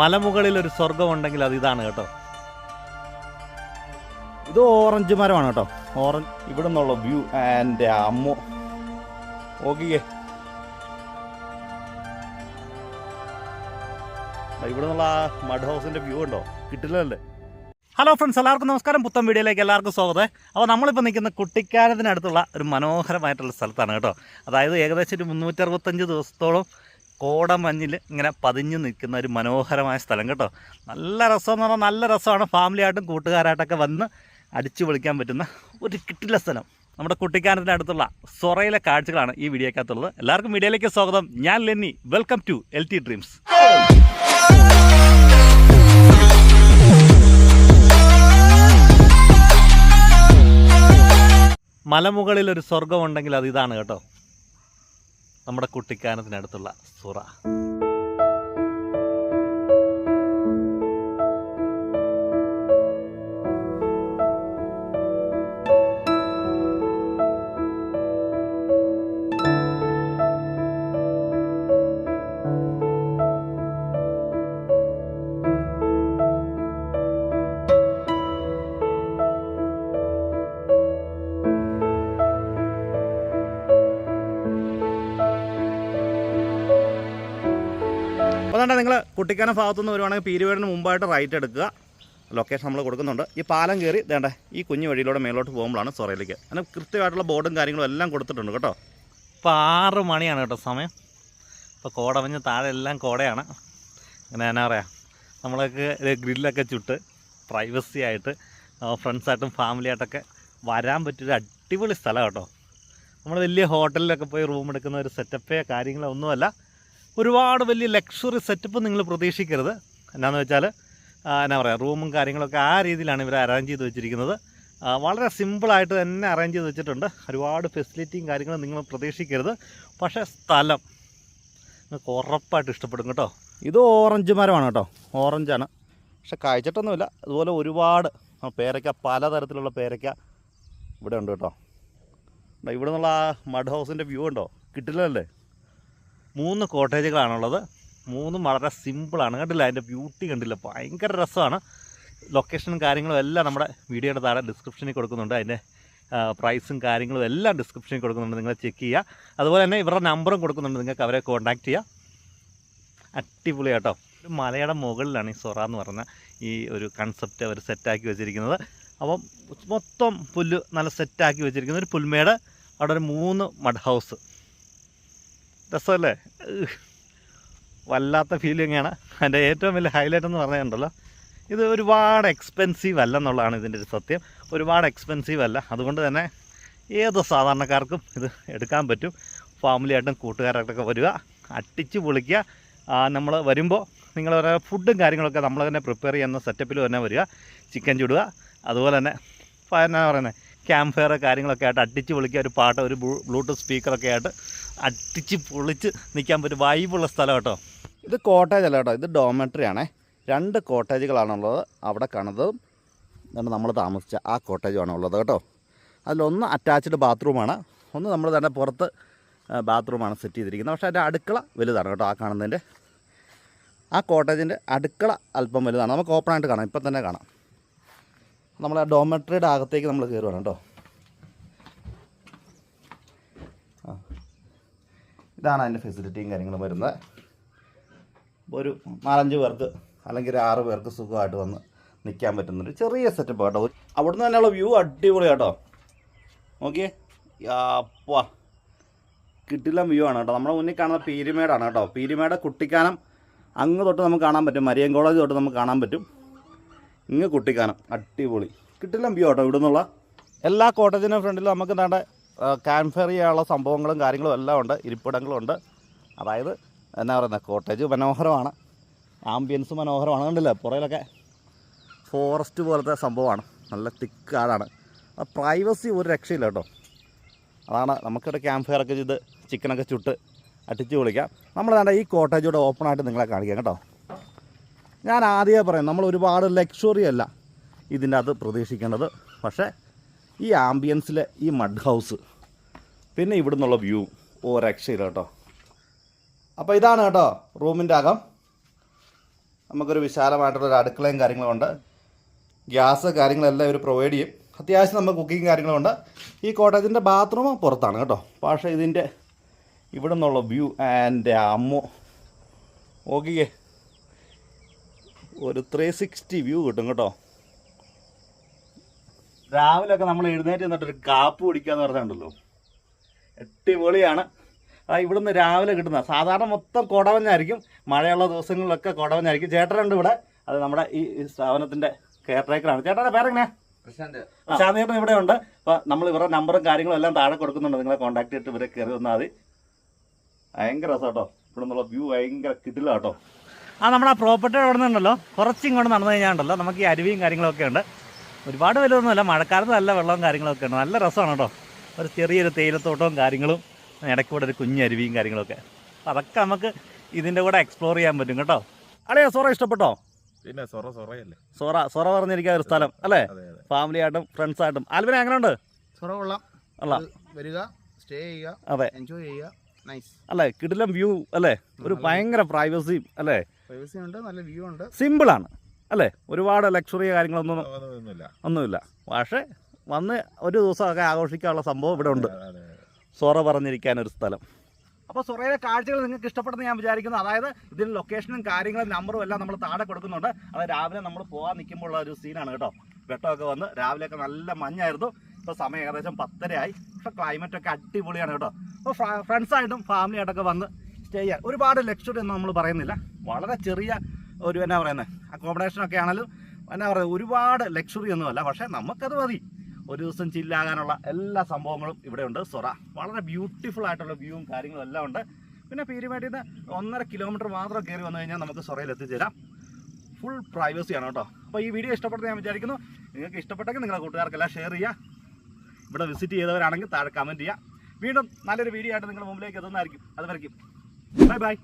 മലമുകളിൽ ഒരു സ്വർഗം ഉണ്ടെങ്കിൽ അത് ഇതാണ് കേട്ടോ. ഇത് ഓറഞ്ച് മരമാണ് കേട്ടോ. ഓറഞ്ച് ഇവിടെ നിന്നുള്ള വ്യൂ എന്റെ അമ്മ ഓക്കെ ഇവിടെ നിന്നുള്ള ആ മഡ് ഹൗസിന്റെ വ്യൂ ഉണ്ടോ കിട്ടില്ലല്ലേ? ഹലോ ഫ്രണ്ട്സ് എല്ലാവർക്കും നമസ്കാരം. പുത്തൻ വീഡിയോയിലേക്ക് എല്ലാവർക്കും സ്വാഗതം. അപ്പോൾ നമ്മളിപ്പോൾ നിൽക്കുന്ന കുട്ടിക്കാനത്തിനടുത്തുള്ള ഒരു മനോഹരമായിട്ടുള്ള സ്ഥലത്താണ് കേട്ടോ. അതായത് ഏകദേശം ഒരു മുന്നൂറ്ററുപത്തഞ്ച് ദിവസത്തോളം കോടമഞ്ഞിൽ ഇങ്ങനെ പതിഞ്ഞു നിൽക്കുന്ന ഒരു മനോഹരമായ സ്ഥലം കേട്ടോ. നല്ല രസമെന്ന് പറഞ്ഞാൽ നല്ല രസമാണ്. ഫാമിലിയായിട്ടും കൂട്ടുകാരായിട്ടൊക്കെ വന്ന് അടിച്ചു പൊളിക്കാൻ പറ്റുന്ന ഒരു കിട്ടില്ല സ്ഥലം. നമ്മുടെ കുട്ടിക്കാനത്തിന്റെ അടുത്തുള്ള സൊറയിലെ കാഴ്ചകളാണ് ഈ വീഡിയോക്കകത്തുള്ളത്. എല്ലാവർക്കും വീഡിയോയിലേക്ക് സ്വാഗതം. ഞാൻ Lenny. Welcome to L T dreams മലമുകളിൽ ഒരു സ്വർഗമുണ്ടെങ്കിൽ അത് ഇതാണ് കേട്ടോ. നമ്മുടെ കുട്ടിക്കാനത്തിനടുത്തുള്ള സുറ. തന്നെ നിങ്ങൾ കുട്ടിക്കാനം ഭാഗത്തുനിന്ന് വരുവാണെങ്കിൽ പീരുവേടിന് മുമ്പായിട്ട് റൈറ്റ് എടുക്കുക. ലൊക്കേഷൻ നമ്മൾ കൊടുക്കുന്നുണ്ട്. ഈ പാലം കയറി വേണ്ട ഈ കുഞ്ഞു വഴിയിലൂടെ മേലോട്ട് പോകുമ്പോഴാണ് സൊറയിലേക്ക്. അതിന് കൃത്യമായിട്ടുള്ള ബോർഡും കാര്യങ്ങളും എല്ലാം കൊടുത്തിട്ടുണ്ട് കേട്ടോ. ഇപ്പോൾ ആറ് മണിയാണ് കേട്ടോ സമയം. ഇപ്പോൾ കോടമഞ്ഞ് താഴെ എല്ലാം കോടയാണ്. അങ്ങനെ എന്നാ പറയുക നമ്മളൊക്കെ ഗ്രില്ലൊക്കെ ചുട്ട് പ്രൈവസി ആയിട്ട് ഫ്രണ്ട്സായിട്ടും ഫാമിലിയായിട്ടൊക്കെ വരാൻ പറ്റിയൊരു അടിപൊളി സ്ഥലം കേട്ടോ. നമ്മൾ വലിയ ഹോട്ടലിലൊക്കെ പോയി റൂം എടുക്കുന്ന ഒരു സെറ്റപ്പേ കാര്യങ്ങളോ ഒന്നുമല്ല. ഒരുപാട് വലിയ ലക്ഷറി സെറ്റപ്പ് നിങ്ങൾ പ്രതീക്ഷിക്കരുത്. എന്നാന്ന് വെച്ചാൽ എന്നാ പറയുക റൂമും കാര്യങ്ങളൊക്കെ ആ രീതിയിലാണ് ഇവർ അറേഞ്ച് ചെയ്ത് വെച്ചിരിക്കുന്നത്. വളരെ സിമ്പിളായിട്ട് തന്നെ അറേഞ്ച് ചെയ്ത് വെച്ചിട്ടുണ്ട്. ഒരുപാട് ഫെസിലിറ്റിയും കാര്യങ്ങളും നിങ്ങൾ പ്രതീക്ഷിക്കരുത്. പക്ഷേ സ്ഥലം നിങ്ങൾക്ക് ഉറപ്പായിട്ട് ഇഷ്ടപ്പെടും കേട്ടോ. ഇത് ഓറഞ്ച് മരമാണ് കേട്ടോ. ഓറഞ്ചാണ് പക്ഷെ കഴിച്ചിട്ടൊന്നുമില്ല അതുപോലെ ഒരുപാട് പേരയ്ക്ക പലതരത്തിലുള്ള പേരയ്ക്ക ഇവിടെ ഉണ്ട് കേട്ടോ. ഇവിടെ നിന്നുള്ള ആ മഡ് ഹൗസിന്റെ വ്യൂ ഉണ്ടോ? കിട്ടില്ലല്ലേ? മൂന്ന് കോട്ടേജുകളാണുള്ളത്. മൂന്നും വളരെ സിമ്പിളാണ്. കണ്ടില്ല? അതിന്റെ ബ്യൂട്ടി കണ്ടില്ല? ഭയങ്കര രസമാണ്. ലൊക്കേഷനും കാര്യങ്ങളും എല്ലാം നമ്മുടെ വീഡിയോയുടെ താഴെ ഡിസ്ക്രിപ്ഷനിൽ കൊടുക്കുന്നുണ്ട്. അതിന്റെ പ്രൈസും കാര്യങ്ങളും എല്ലാം ഡിസ്ക്രിപ്ഷനിൽ കൊടുക്കുന്നുണ്ട്. നിങ്ങൾ ചെക്ക് ചെയ്യുക. അതുപോലെ തന്നെ ഇവരുടെ നമ്പറും കൊടുക്കുന്നുണ്ട്. നിങ്ങൾക്ക് അവരെ കോൺടാക്റ്റ് ചെയ്യുക അടിപൊളിയാട്ടോ ഒരു മലയുടെ മുകളിലാണ് ഈ സൊറ എന്ന് പറഞ്ഞ ഈ ഒരു കൺസെപ്റ്റ് അവർ സെറ്റാക്കി വെച്ചിരിക്കുന്നത്. അപ്പം മൊത്തം പുല്ല് നല്ല സെറ്റാക്കി വെച്ചിരിക്കുന്ന ഒരു പുൽമേട്. അവിടെ ഒരു മൂന്ന് മഡ് ഹൗസ് രസമല്ലേ? വല്ലാത്ത ഫീലിങ്ങാണ് അതിന്റെ ഏറ്റവും വലിയ ഹൈലൈറ്റ് എന്ന് പറഞ്ഞിട്ടുണ്ടല്ലോ ഇത് ഒരുപാട് എക്സ്പെൻസീവ് അല്ല എന്നുള്ളതാണ് ഇതിന്റെ ഒരു സത്യം. ഒരുപാട് എക്സ്പെൻസീവ് അല്ല. അതുകൊണ്ട് തന്നെ ഏത് സാധാരണക്കാർക്കും ഇത് എടുക്കാൻ പറ്റും. ഫാമിലിയായിട്ടും കൂട്ടുകാരായിട്ടൊക്കെ വരിക അട്ടിച്ച് പൊളിക്കുക. നമ്മൾ വരുമ്പോൾ നിങ്ങൾ ഫുഡും കാര്യങ്ങളൊക്കെ നമ്മൾ തന്നെ പ്രിപ്പയർ ചെയ്യുന്ന സെറ്റപ്പിൽ തന്നെ വരിക ചിക്കൻ ചുടുക. അതുപോലെ തന്നെ എന്നാ പറയുന്നത് ക്യാമ്പ് ഫയർ കാര്യങ്ങളൊക്കെ ആയിട്ട് അട്ടിച്ച് പൊളിക്കുക ഒരു പാട്ട് ഒരു ബ്ലൂ- ബ്ലൂടൂത്ത് സ്പീക്കറൊക്കെ ആയിട്ട് അട്ടിച്ച് പൊളിച്ച് നിൽക്കാൻ പറ്റും വൈബുള്ള സ്ഥലം കേട്ടോ. ഇത് കോട്ടേജ് അല്ല കേട്ടോ ഇത് ഡോമെട്രി ആണേ. രണ്ട് കോട്ടേജുകളാണുള്ളത് അവിടെ കാണുന്നതും. നമ്മൾ താമസിച്ച ആ കോട്ടേജുമാണ് ഉള്ളത് കേട്ടോ. അതിലൊന്ന് അറ്റാച്ച്ഡ് ബാത്റൂമാണ് ഒന്ന് നമ്മൾ തന്നെ പുറത്ത് ബാത്റൂമാണ് സെറ്റ് ചെയ്തിരിക്കുന്നത്. പക്ഷേ അതിന്റെ അടുക്കള വലുതാണ് കേട്ടോ ആ കാണുന്നതിന്റെ. ആ കോട്ടേജിന്റെ അടുക്കള അല്പം വലുതാണ്. നമുക്ക് ഓപ്പണായിട്ട് കാണാം. ഇപ്പം തന്നെ കാണാം. നമ്മൾ ആ ഡോമെട്രിയുടെ അകത്തേക്ക് നമ്മൾ കയറുവാണ് കേട്ടോ. ഇതാണ് അതിന്റെ ഫെസിലിറ്റിയും കാര്യങ്ങളും വരുന്നത്. ഒരു നാലഞ്ച് പേർക്ക് അല്ലെങ്കിൽ ഒരു ആറ് പേർക്ക് സുഖമായിട്ട് വന്ന് നിൽക്കാൻ പറ്റുന്നൊരു ചെറിയ സെറ്റപ്പ് കേട്ടോ അവിടെ അവിടുന്ന് തന്നെയുള്ള വ്യൂ അടിപൊളി കേട്ടോ നോക്കിയേ. അപ്പാ കിട്ടില്ല വ്യൂ ആണ് കേട്ടോ. നമ്മുടെ മുന്നിൽ കാണുന്ന പീരിമേടാണ് കേട്ടോ. പീരിമേട് കുട്ടിക്കാനം അങ്ങ് തൊട്ട് നമുക്ക് കാണാൻ പറ്റും. മരിയൻ കോളേജ് തൊട്ട് നമുക്ക് കാണാൻ പറ്റും. ഇങ്ങ് കുട്ടിക്കാനം. അടിപൊളി. കിട്ടില്ല വ്യൂ കേട്ടോ ഇവിടെ നിന്നുള്ള എല്ലാ കോട്ടേജിനും ഫ്രണ്ടിലും നമുക്ക് എന്താണ്ട് ചെയ്യാനുള്ള സംഭവങ്ങളും കാര്യങ്ങളും എല്ലാം ഉണ്ട് ഇരിപ്പിടങ്ങളും ഉണ്ട്. അതായത് എന്നാ പറയുന്നത് കോട്ടേജ് മനോഹരമാണ് ആംബിയൻസ് മനോഹരമാണ് കണ്ടില്ലേ? പുറയിലൊക്കെ ഫോറസ്റ്റ് പോലത്തെ സംഭവമാണ് നല്ല തിക്ക് കാടാണ് പ്രൈവസി ഒരു രക്ഷയില്ല കേട്ടോ. അതാണ് നമുക്കിവിടെ ക്യാമ്പ് ഫയർ ഒക്കെ ചെയ്ത് ചിക്കനൊക്കെ ചുട്ട് അടിച്ച് വിളിക്കാം നമ്മൾ വേണ്ട ഈ കോട്ടേജ് ഓപ്പൺ ആയിട്ട് നിങ്ങളെ കാണിക്കാം കേട്ടോ. ഞാൻ ആദ്യമേ പറയാം നമ്മൾ ഒരുപാട് ലക്ഷറി അല്ല ഇതിന്റെ അകത്ത് പ്രതീക്ഷിക്കേണ്ടത്. പക്ഷേ ഈ ആംബിയൻസിലെ ഈ മഡ് ഹൗസ് പിന്നെ ഇവിടെ നിന്നുള്ള വ്യൂ ഓ രക്ഷയില്ല കേട്ടോ അപ്പോൾ ഇതാണ് കേട്ടോ റൂമിന്റെ അകം. നമുക്കൊരു വിശാലമായിട്ടുള്ളൊരു അടുക്കളയും കാര്യങ്ങളും ഉണ്ട് ഗ്യാസ് കാര്യങ്ങളെല്ലാം ഇവർ പ്രൊവൈഡ് ചെയ്യും. അത്യാവശ്യം നമുക്ക് കുക്കിങ് കാര്യങ്ങളുണ്ട് ഈ കോട്ടേജിന്റെ ബാത്റൂം പുറത്താണ് കേട്ടോ. പക്ഷേ ഇതിന്റെ ഇവിടെ നിന്നുള്ള വ്യൂ ആൻഡ് അമ്മോ ഓക്കെ ഒരു ത്രീ സിക്സ്റ്റി വ്യൂ കിട്ടും കേട്ടോ. രാവിലെയൊക്കെ നമ്മൾ എഴുന്നേറ്റ് എന്നിട്ടൊരു കാപ്പ് കുടിക്കുക എന്ന് പറഞ്ഞിട്ടുണ്ടല്ലോ. അടിപൊളിയാണ്. ആ ഇവിടുന്ന് രാവിലെ കിട്ടുന്ന സാധാരണ മൊത്തം കുടവഞ്ഞായിരിക്കും മഴയുള്ള ദിവസങ്ങളിലൊക്കെ കുടവഞ്ഞായിരിക്കും. ചേട്ടനുണ്ട് ഇവിടെ അത് നമ്മുടെ ഈ സ്ഥാപനത്തിന്റെ കെയർ ടേക്കറാണ്. ചേട്ടന്റെ പേരെങ്ങനെയാ? ചേട്ടൻ ഇവിടെ ഉണ്ട്. അപ്പോൾ നമ്മൾ ഇവരുടെ നമ്പറും കാര്യങ്ങളും എല്ലാം താഴെ കൊടുക്കുന്നുണ്ട്. നിങ്ങളെ കോൺടാക്ട് ചെയ്തിട്ട് ഇവരെ കയറി വന്നാൽ മതി. ഭയങ്കര രസം കേട്ടോ. ഇവിടെ നിന്നുള്ള വ്യൂ ഭയങ്കര കിട്ടില്ല കേട്ടോ. ആ നമ്മുടെ ആ പ്രോപ്പർട്ടി അവിടെ നിന്നുണ്ടല്ലോ കുറച്ച് ഇങ്ങോട്ട് നടന്നു കഴിഞ്ഞാൽ ഉണ്ടല്ലോ. നമുക്ക് ഈ അരുവിയും കാര്യങ്ങളൊക്കെ ഉണ്ട്. ഒരുപാട് വലുതൊന്നുമല്ല. മഴക്കാലത്ത് നല്ല വെള്ളവും കാര്യങ്ങളൊക്കെ ഉണ്ട്. നല്ല രസമാണ് കേട്ടോ. ഒരു ചെറിയൊരു തേയിലത്തോട്ടവും കാര്യങ്ങളും ഇടയ്ക്കൂടെ ഒരു കുഞ്ഞരുവിയും കാര്യങ്ങളൊക്കെ. അപ്പം അതൊക്കെ നമുക്ക് ഇതിന്റെ കൂടെ എക്സ്പ്ലോർ ചെയ്യാൻ പറ്റും കേട്ടോ. അളിയോ സോറ ഇഷ്ടപ്പെട്ടോ? പിന്നെ സൊറ സൊറയല്ലേ? സോറ സോറ പറഞ്ഞിരിക്കുന്ന ഒരു സ്ഥലം അല്ലേ? ഫാമിലി ആയിട്ടും ഫ്രണ്ട്സ് ആയിട്ടും. ആൽബിന എങ്ങനെയുണ്ട്? സൊറ കൊള്ളാം. കൊള്ളാം. വരിക സ്റ്റേ ചെയ്യുക അതെ. എൻജോയ് ചെയ്യുക. നൈസ് അല്ലേ കിടിലം വ്യൂ അല്ലേ? ഒരു ഭയങ്കര പ്രൈവസിയും അല്ലേ? പ്രൈവസി ഉണ്ട് നല്ല വ്യൂ ഉണ്ട്. സിമ്പിളാണ് അല്ലേ? ഒരുപാട് ലക്ഷറി കാര്യങ്ങളൊന്നും ഒന്നുമില്ല ഒന്നുമില്ല. പക്ഷേ വന്ന് ഒരു ദിവസമൊക്കെ ആഘോഷിക്കാനുള്ള സംഭവം ഇവിടെ ഉണ്ട്. സോറ പറഞ്ഞിരിക്കാൻ ഒരു സ്ഥലം. അപ്പോൾ സൊറയിലെ കാഴ്ചകൾ നിങ്ങൾക്ക് ഇഷ്ടപ്പെടുന്ന ഞാൻ വിചാരിക്കുന്നു. അതായത് ഇതിന് ലൊക്കേഷനും കാര്യങ്ങളും നമ്പറും എല്ലാം നമ്മൾ താഴെ കൊടുക്കുന്നുണ്ട്. അത് രാവിലെ നമ്മൾ പോകാൻ നിൽക്കുമ്പോൾ ഉള്ള ഒരു സീനാണ് കേട്ടോ. വെട്ടമൊക്കെ വന്ന് രാവിലെയൊക്കെ നല്ല മഞ്ഞായിരുന്നു. ഇപ്പോൾ സമയം ഏകദേശം പത്തരയായി. പക്ഷേ ക്ലൈമറ്റ് ഒക്കെ അടിപൊളിയാണ് കേട്ടോ. അപ്പോൾ ഫ്രണ്ട്സായിട്ടും ഫാമിലി ആയിട്ടൊക്കെ വന്ന് സ്റ്റേ ചെയ്യാൻ ഒരുപാട് ലക്ഷറി ഒന്നും നമ്മൾ പറയുന്നില്ല. വളരെ ചെറിയ ഒരു എന്നാ പറയുന്നത് അക്കോമഡേഷനൊക്കെ ആണെങ്കിലും എന്നാ പറയുക ഒരുപാട് ലക്ഷറി ഒന്നുമല്ല. പക്ഷേ നമുക്കത് മതി. ഒരു ദിവസം ചില്ലാകാനുള്ള എല്ലാ സംഭവങ്ങളും ഇവിടെ ഉണ്ട് സൊറ. വളരെ ബ്യൂട്ടിഫുൾ ആയിട്ടുള്ള വ്യൂവും കാര്യങ്ങളും എല്ലാം ഉണ്ട്. പിന്നെ പീരുമേട്ടിൽ നിന്ന് ഒന്നര കിലോമീറ്റർ മാത്രം കയറി വന്നു കഴിഞ്ഞാൽ നമുക്ക് സൊറയിൽ എത്തിച്ചേരാം. ഫുൾ പ്രൈവസിയാണ് കേട്ടോ. അപ്പോൾ ഈ വീഡിയോ ഇഷ്ടപ്പെട്ടത് ഞാൻ വിചാരിക്കുന്നു. നിങ്ങൾക്ക് ഇഷ്ടപ്പെട്ടെങ്കിൽ നിങ്ങളുടെ കൂട്ടുകാർക്കെല്ലാം ഷെയർ ചെയ്യുക ഇവിടെ വിസിറ്റ് ചെയ്തവരാണെങ്കിൽ താഴെ കമന്റ് ചെയ്യുക വീണ്ടും നല്ലൊരു വീഡിയോ ആയിട്ട് നിങ്ങളുടെ മുമ്പിലേക്ക് എത്തുന്നതായിരിക്കും. അതുവരയ്ക്കും ബൈ ബൈ